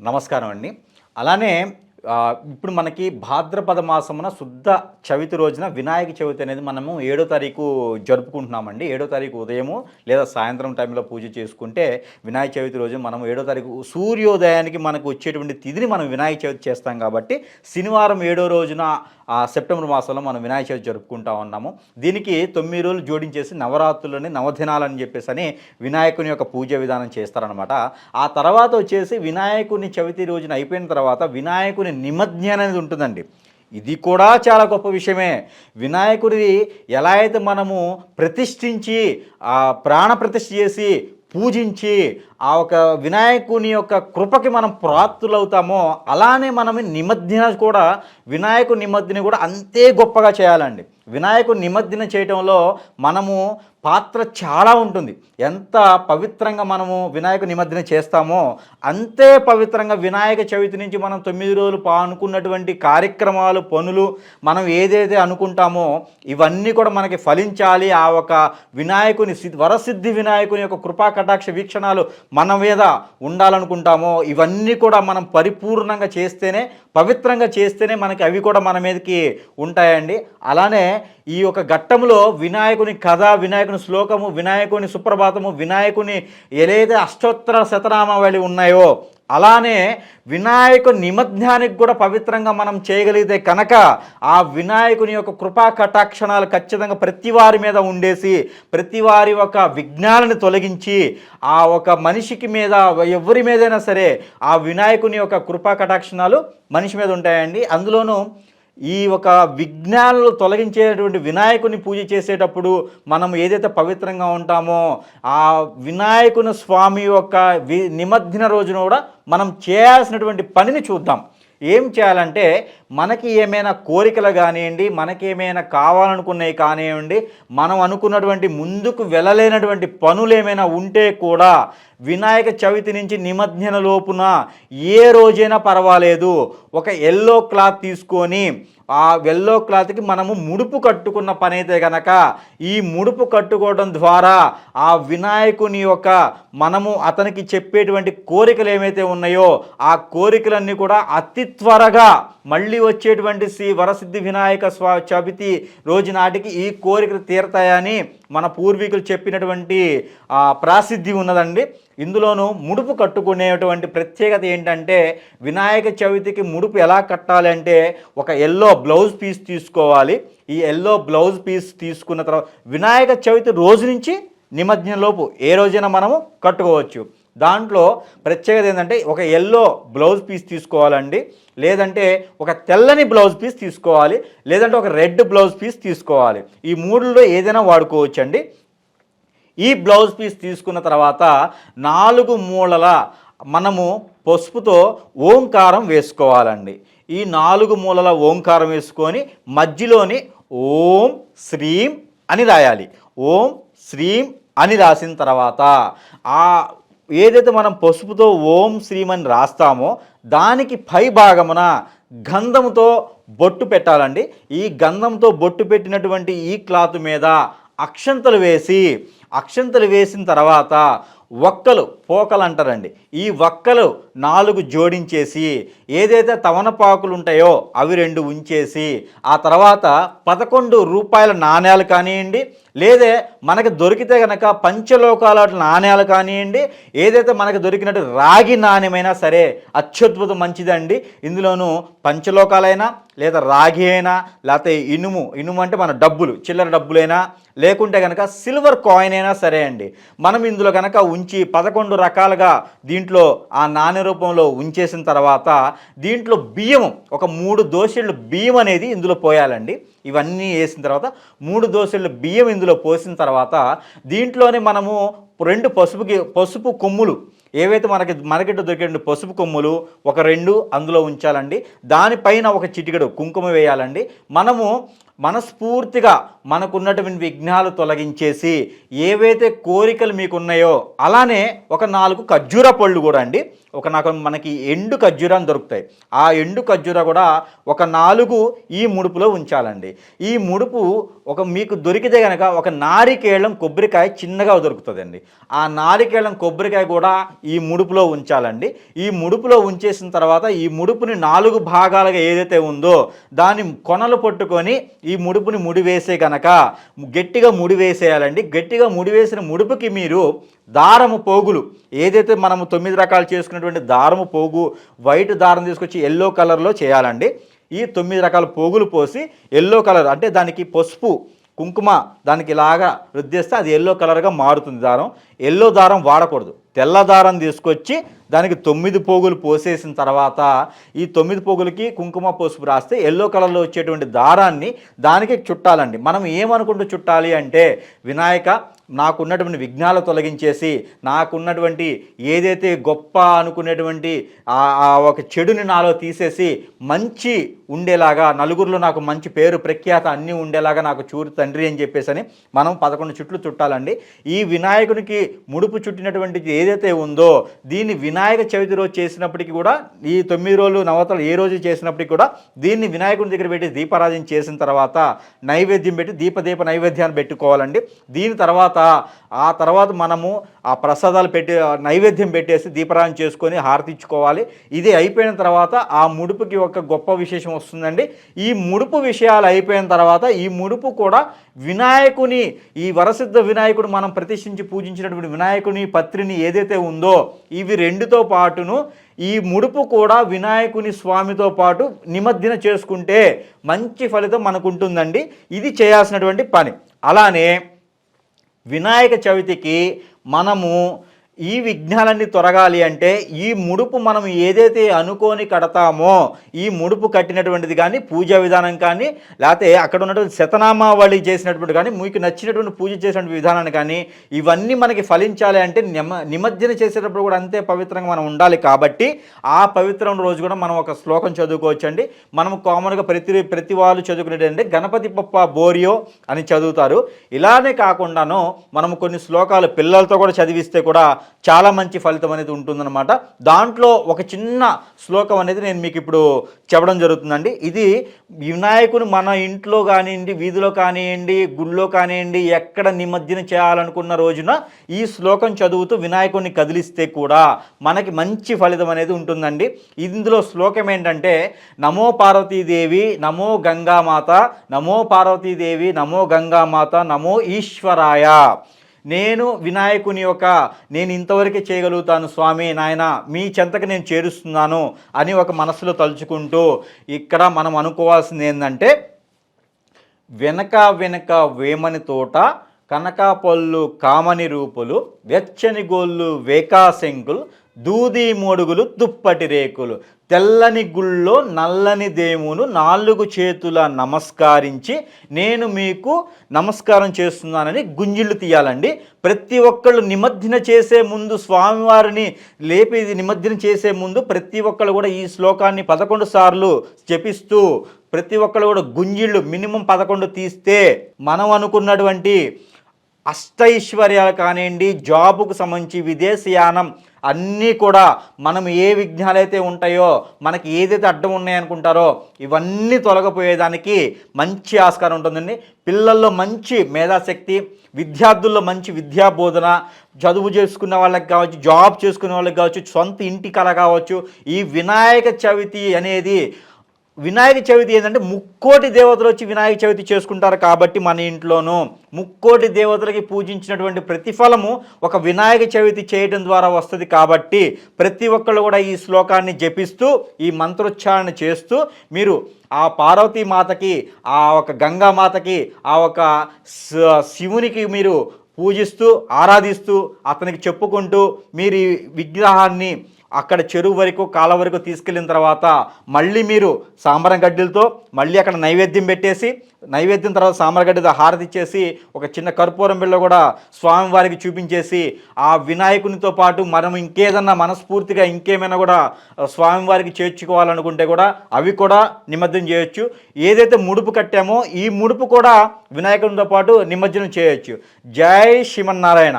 నమస్కారం అండి. అలానే ఇప్పుడు మనకి భాద్రపద మాసమున శుద్ధ చవితి రోజున వినాయక చవితి అనేది మనము ఏడో తారీఖు జరుపుకుంటున్నామండి. ఏడో తారీఖు ఉదయము లేదా సాయంత్రం టైంలో పూజ చేసుకుంటే వినాయక చవితి రోజు మనం ఏడో తారీఖు సూర్యోదయానికి మనకు వచ్చేటువంటి తిథిని మనం వినాయక చవితి చేస్తాం కాబట్టి శనివారం ఏడో రోజున సెప్టెంబర్ మాసంలో మనం వినాయక చవితి జరుపుకుంటా ఉన్నాము. దీనికి తొమ్మిది రోజులు జోడించేసి నవరాత్రులని నవదినాలని చెప్పేసి అని వినాయకుని యొక్క పూజ విధానం చేస్తారనమాట ఆ తర్వాత వచ్చేసి వినాయకుని చవితి రోజున అయిపోయిన తర్వాత వినాయకుని నిమజ్ఞన అనేది ఉంటుందండి. ఇది కూడా చాలా గొప్ప విషయమే. వినాయకుడిది ఎలా అయితే మనము ప్రతిష్ఠించి ఆ ప్రాణ ప్రతిష్ఠ చేసి పూజించి ఆ ఒక వినాయకుని యొక్క కృపకి మనం ప్రాప్తులవుతామో అలానే మనం నిమజ్జన కూడా వినాయకు నిమజ్జన కూడా అంతే గొప్పగా చేయాలండి. వినాయకుని నిమజ్జన చేయటంలో మనము పాత్ర చాలా ఉంటుంది. ఎంత పవిత్రంగా మనము వినాయక నిమజ్జన చేస్తామో అంతే పవిత్రంగా వినాయక చవితి నుంచి మనం తొమ్మిది రోజులు అనుకున్నటువంటి కార్యక్రమాలు పనులు మనం ఏదైతే అనుకుంటామో ఇవన్నీ కూడా మనకి ఫలించాలి. ఆ ఒక వినాయకుని వరసిద్ధి వినాయకుని యొక్క కృపా కటాక్ష వీక్షణాలు మన మీద ఉండాలనుకుంటామో ఇవన్నీ కూడా మనం పరిపూర్ణంగా చేస్తేనే పవిత్రంగా చేస్తేనే మనకి అవి కూడా మన మీదకి ఉంటాయండి. అలానే ఈ యొక్క ఘట్టంలో వినాయకుని కథ వినాయకుని శ్లోకము వినాయకుని సుప్రభాతము వినాయకుని ఏదైతే అష్టోత్తర శతనామావళి ఉన్నాయో అలానే వినాయక నిమజ్ఞానికి కూడా పవిత్రంగా మనం చేయగలిగితే కనుక ఆ వినాయకుని యొక్క కృపా కటాక్షణాలు ఖచ్చితంగా ప్రతి వారి మీద ఉండేసి ప్రతి వారి ఒక విజ్ఞానాన్ని తొలగించి ఆ ఒక మనిషికి మీద ఎవరి మీదైనా సరే ఆ వినాయకుని యొక్క కృపా కటాక్షణాలు మనిషి మీద ఉంటాయండి. అందులోనూ ఈ ఒక విఘ్నాలను తొలగించేటువంటి వినాయకుని పూజ చేసేటప్పుడు మనం ఏదైతే పవిత్రంగా ఉంటామో ఆ వినాయకుని స్వామి యొక్క వి నిమజ్జన రోజున కూడా మనం చేయాల్సినటువంటి పనిని చూద్దాం. ఏం చేయాలంటే మనకి ఏమైనా కోరికలు కానివ్వండి మనకి ఏమైనా కావాలనుకున్నవి కానివ్వండి మనం అనుకున్నటువంటి ముందుకు వెళ్ళలేనటువంటి పనులు ఏమైనా ఉంటే కూడా వినాయక చవితి నుంచి నిమజ్జన లోపున ఏ రోజైనా పర్వాలేదు. ఒక ఎల్లో క్లాత్ తీసుకొని ఆ ఎల్లో క్లాత్కి మనము ముడుపు కట్టుకున్న పని అయితే గనక ఈ ముడుపు కట్టుకోవడం ద్వారా ఆ వినాయకుని యొక్క మనము అతనికి చెప్పేటువంటి కోరికలు ఏమైతే ఉన్నాయో ఆ కోరికలన్నీ కూడా అతి త్వరగా మళ్ళీ వచ్చేటువంటి శ్రీ వరసిద్ధి వినాయక స్వా చవితి రోజు నాటికి ఈ కోరికలు తీరతాయని మన పూర్వీకులు చెప్పినటువంటి ప్రాసిద్ధి ఉన్నదండి. ఇందులోనూ ముడుపు కట్టుకునేటువంటి ప్రత్యేకత ఏంటంటే వినాయక చవితికి ముడుపు ఎలా కట్టాలి అంటే ఒక ఎల్లో బ్లౌజ్ పీస్ తీసుకోవాలి. ఈ ఎల్లో బ్లౌజ్ పీస్ తీసుకున్న తర్వాత వినాయక చవితి రోజు నుంచి నిమజ్జనంలోపు ఏ రోజైనా మనము కట్టుకోవచ్చు. దాంట్లో ప్రత్యేకత ఏంటంటే ఒక ఎల్లో బ్లౌజ్ పీస్ తీసుకోవాలండి. లేదంటే ఒక తెల్లని బ్లౌజ్ పీస్ తీసుకోవాలి. లేదంటే ఒక రెడ్ బ్లౌజ్ పీస్ తీసుకోవాలి. ఈ మూడులో ఏదైనా వాడుకోవచ్చండి. ఈ బ్లౌజ్ పీస్ తీసుకున్న తర్వాత నాలుగు మూలల మనము పసుపుతో ఓంకారం వేసుకోవాలండి. ఈ నాలుగు మూలల ఓంకారం వేసుకొని మధ్యలోని ఓం శ్రీం అని రాయాలి. ఓం శ్రీం అని రాసిన తర్వాత ఆ ఏదైతే మనం పసుపుతో ఓం శ్రీమని రాస్తామో దానికి పై భాగమున గంధముతో బొట్టు పెట్టాలండి. ఈ గంధంతో బొట్టు పెట్టినటువంటి ఈ క్లాత్ మీద అక్షంతలు వేసి అక్షంతలు వేసిన తర్వాత వక్కలు పోకలు అంటారండి. ఈ వక్కలు నాలుగు జోడించేసి ఏదైతే తవనపాకులు ఉంటాయో అవి రెండు ఉంచేసి ఆ తర్వాత పదకొండు రూపాయల నాణ్యాలు కానివ్వండి లేదే మనకి దొరికితే కనుక పంచలోకాల నాణ్యాలు కానివ్వండి ఏదైతే మనకి దొరికినట్టు రాగి నాణ్యమైనా సరే అత్యద్భుతం మంచిదండి. ఇందులోనూ పంచలోకాలైనా లేదా రాగి అయినా లేకపోతే ఇనుము ఇనుము అంటే మన డబ్బులు చిల్లర డబ్బులైనా లేకుంటే కనుక సిల్వర్ కాయిన్ అయినా సరే అండి. మనం ఇందులో కనుక ఉంచి పదకొండు రకాలుగా దీంట్లో ఆ నాణ్య రూపంలో ఉంచేసిన తర్వాత దీంట్లో బియ్యం ఒక మూడు దోశలు బియ్యం అనేది ఇందులో పోయాలండి. ఇవన్నీ వేసిన తర్వాత మూడు దోశలు బియ్యం ఇందులో పోసిన తర్వాత దీంట్లోనే మనము రెండు పసుపుకి పసుపు కొమ్ములు ఏవైతే మనకి మార్కెట్ దొరికే పసుపు కొమ్ములు ఒక రెండు అందులో ఉంచాలండి. దానిపైన ఒక చిటికెడు కుంకుమ వేయాలండి. మనము మనస్ఫూర్తిగా మనకున్నటువంటి విఘ్నాలు తొలగించేసి ఏవైతే కోరికలు మీకు ఉన్నాయో అలానే ఒక నాలుగు ఖర్జూర పళ్ళు కూడా అండి. ఒక నాకు మనకి ఎండు ఖర్జూరాన్ని దొరుకుతాయి. ఆ ఎండు ఖర్జూర కూడా ఒక నాలుగు ఈ ముడుపులో ఉంచాలండి. ఈ ముడుపు ఒక మీకు దొరికితే కనుక ఒక నారికేళం కొబ్బరికాయ చిన్నగా దొరుకుతుందండి. ఆ నారికేళం కొబ్బరికాయ కూడా ఈ ముడుపులో ఉంచాలండి. ఈ ముడుపులో ఉంచేసిన తర్వాత ఈ ముడుపుని నాలుగు భాగాలుగా ఏదైతే ఉందో దాన్ని కొనలు పట్టుకొని ఈ ముడుపుని ముడివేసే కనుక గట్టిగా ముడివేసేయాలండి. గట్టిగా ముడివేసిన ముడుపుకి మీరు దారము పోగులు. ఏదైతే మనము తొమ్మిది రకాలు చేసుకున్నటువంటి దారము పోగు వైట్ దారం తీసుకొచ్చి ఎల్లో కలర్లో చేయాలండి. ఈ తొమ్మిది రకాల పోగులు పోసి ఎల్లో కలర్ అంటే దానికి పసుపు కుంకుమ దానికి ఇలాగా రుద్దేస్తే అది ఎల్లో కలర్గా మారుతుంది దారం. ఎల్లో దారం వాడకూడదు. తెల్ల దారం తీసుకొచ్చి దానికి తొమ్మిది పోగులు పోసేసిన తర్వాత ఈ తొమ్మిది పోగులకి కుంకుమ పసుపు రాస్తే ఎల్లో కలర్లో వచ్చేటువంటి దారాన్ని దానికి చుట్టాలండి. మనం ఏమనుకుంటూ చుట్టాలి అంటే వినాయక నాకున్నటువంటి విఘ్నాలు తొలగించేసి నాకున్నటువంటి ఏదైతే గొప్ప అనుకునేటువంటి ఆ ఒక చెడుని నాలో తీసేసి మంచి ఉండేలాగా నలుగురిలో నాకు మంచి పేరు ప్రఖ్యాత అన్నీ ఉండేలాగా నాకు చూరు తండ్రి అని చెప్పేసి అని మనం పదకొండు చుట్లు చుట్టాలండి. ఈ వినాయకునికి ముడుపు చుట్టినటువంటి ఏదైతే ఉందో దీన్ని వినాయక చవితి రోజు చేసినప్పటికీ కూడా ఈ తొమ్మిది రోజులు నవతలు ఏ రోజు చేసినప్పటికీ కూడా దీన్ని వినాయకుడి దగ్గర పెట్టి దీపారాధన చేసిన తర్వాత నైవేద్యం పెట్టి దీపదీప నైవేద్యాన్ని పెట్టుకోవాలండి. దీని తర్వాత ఆ తర్వాత మనము ఆ ప్రసాదాలు పెట్టి నైవేద్యం పెట్టేసి దీపారాధన చేసుకొని హారతిచ్చుకోవాలి ఇది అయిపోయిన తర్వాత ఆ ముడుపుకి ఒక గొప్ప విశేషం వస్తుందండి. ఈ ముడుపు విషయాలు అయిపోయిన తర్వాత ఈ ముడుపు కూడా వినాయకుని ఈ వరసిద్ధ వినాయకుడు మనం ప్రతిష్ఠించి పూజించినటువంటి వినాయకుని పత్రిని ఏదైతే ఉందో ఇవి రెండుతో పాటును ఈ ముడుపు కూడా వినాయకుని స్వామితో పాటు నిమజ్జన చేసుకుంటే మంచి ఫలితం మనకు ఉంటుందండి ఇది చేయాల్సినటువంటి పని. అలానే వినాయక చవితికి మనము ఈ విఘ్నాలన్నీ తొరగాలి అంటే ఈ ముడుపు మనం ఏదైతే అనుకోని కడతామో ఈ ముడుపు కట్టినటువంటిది కానీ పూజా విధానం కానీ లేకపోతే అక్కడ ఉన్నటువంటి శతనామావళి చేసినటువంటి కానీ మీకు నచ్చినటువంటి పూజ చేసినటువంటి విధానాన్ని కానీ ఇవన్నీ మనకి ఫలించాలి అంటే నిమ నిమజ్జన చేసేటప్పుడు కూడా అంతే పవిత్రంగా మనం ఉండాలి కాబట్టి ఆ పవిత్రం రోజు కూడా మనం ఒక శ్లోకం చదువుకోవచ్చండి. మనం కామన్గా ప్రతి ప్రతి వాళ్ళు చదువుకునేటంటే గణపతి పప్ప బోరియో అని చదువుతారు. ఇలానే కాకుండాను మనం కొన్ని శ్లోకాలు పిల్లలతో కూడా చదివిస్తే కూడా చాలా మంచి ఫలితం అనేది ఉంటుందన్నమాట. దాంట్లో ఒక చిన్న శ్లోకం అనేది నేను మీకు ఇప్పుడు చెప్పడం జరుగుతుందండి. ఇది వినాయకుని మన ఇంట్లో కానివ్వండి వీధిలో కానివ్వండి గుళ్ళో కానివ్వండి ఎక్కడ నిమజ్జనం చేయాలనుకున్న రోజున ఈ శ్లోకం చదువుతూ వినాయకుడిని కదిలిస్తే కూడా మనకి మంచి ఫలితం అనేది ఉంటుందండి. ఇందులో శ్లోకం ఏంటంటే నమో పార్వతీదేవి నమో గంగామాత నమో పార్వతీదేవి నమో గంగామాత నమో ఈశ్వరాయ. నేను వినాయకుని యొక్క నేను ఇంతవరకే చేయగలుగుతాను స్వామి నాయన మీ చెంతకు నేను చేరుస్తున్నాను అని ఒక మనసులో తలుచుకుంటూ ఇక్కడ మనం అనుకోవాల్సింది ఏంటంటే వెనక వెనక వేమని తోట కనకాపళ్ళు కామని రూపులు వెచ్చని గోళ్ళు వేకాశంకులు దూది మోడుగులు దుప్పటి రేకులు. తెల్లని గుళ్ళో నల్లని దేవును నాలుగు చేతుల నమస్కరించి నేను మీకు నమస్కారం చేస్తున్నానని గుంజిళ్ళు తీయాలండి. ప్రతి ఒక్కళ్ళు నిమజ్జన చేసే ముందు స్వామివారిని లేపి నిమజ్జనం చేసే ముందు ప్రతి ఒక్కళ్ళు కూడా ఈ శ్లోకాన్ని పదకొండు సార్లు జపిస్తూ ప్రతి ఒక్కళ్ళు కూడా గుంజిళ్ళు మినిమం పదకొండు తీస్తే మనం అనుకున్నటువంటి అష్టైశ్వర్యాలు కానివ్వండి జాబుకు సంబంధించి విదేశయానం అన్నీ కూడా మనం ఏ విఘ్నాలు అయితే ఉంటాయో మనకి ఏదైతే అడ్డం ఉన్నాయనుకుంటారో ఇవన్నీ తొలగిపోయేదానికి మంచి ఆస్కారం ఉంటుందండి. పిల్లల్లో మంచి మేధాశక్తి విద్యార్థుల్లో మంచి విద్యా బోధన చదువు చేసుకున్న వాళ్ళకి కావచ్చు జాబ్ చేసుకునే వాళ్ళకి కావచ్చు సొంత ఇంటి కళ కావచ్చు ఈ వినాయక చవితి అనేది వినాయక చవితి ఏంటంటే ముక్కోటి దేవతలు వచ్చి వినాయక చవితి చేసుకుంటారు కాబట్టి మన ఇంట్లోనూ ముక్కోటి దేవతలకి పూజించినటువంటి ప్రతిఫలము ఒక వినాయక చవితి చేయడం ద్వారా వస్తుంది కాబట్టి ప్రతి ఒక్కళ్ళు కూడా ఈ శ్లోకాన్ని జపిస్తూ ఈ మంత్రోచ్చారణ చేస్తూ మీరు ఆ పార్వతీ మాతకి ఆ ఒక గంగామాతకి ఆ ఒక శివునికి మీరు పూజిస్తూ ఆరాధిస్తూ అతనికి చెప్పుకుంటూ మీరు ఈ విగ్రహాన్ని అక్కడ చెరువు వరకు కాల వరకు తీసుకెళ్ళిన తర్వాత మళ్ళీ మీరు సాంబరం గడ్డలతో మళ్ళీ అక్కడ నైవేద్యం పెట్టేసి నైవేద్యం తర్వాత సాంబరగడ్డతో హారతి ఇచ్చేసి ఒక చిన్న కర్పూరం బిళ్ళ కూడా స్వామివారికి చూపించేసి ఆ వినాయకునితో పాటు మనం ఇంకేదన్నా మనస్ఫూర్తిగా ఇంకేమైనా కూడా స్వామివారికి చేర్చుకోవాలనుకుంటే కూడా అవి కూడా నిమజ్జనం చేయొచ్చు. ఏదైతే ముడుపు కట్టామో ఈ ముడుపు కూడా వినాయకునితో పాటు నిమజ్జనం చేయొచ్చు. జై శ్రీమన్నారాయణ.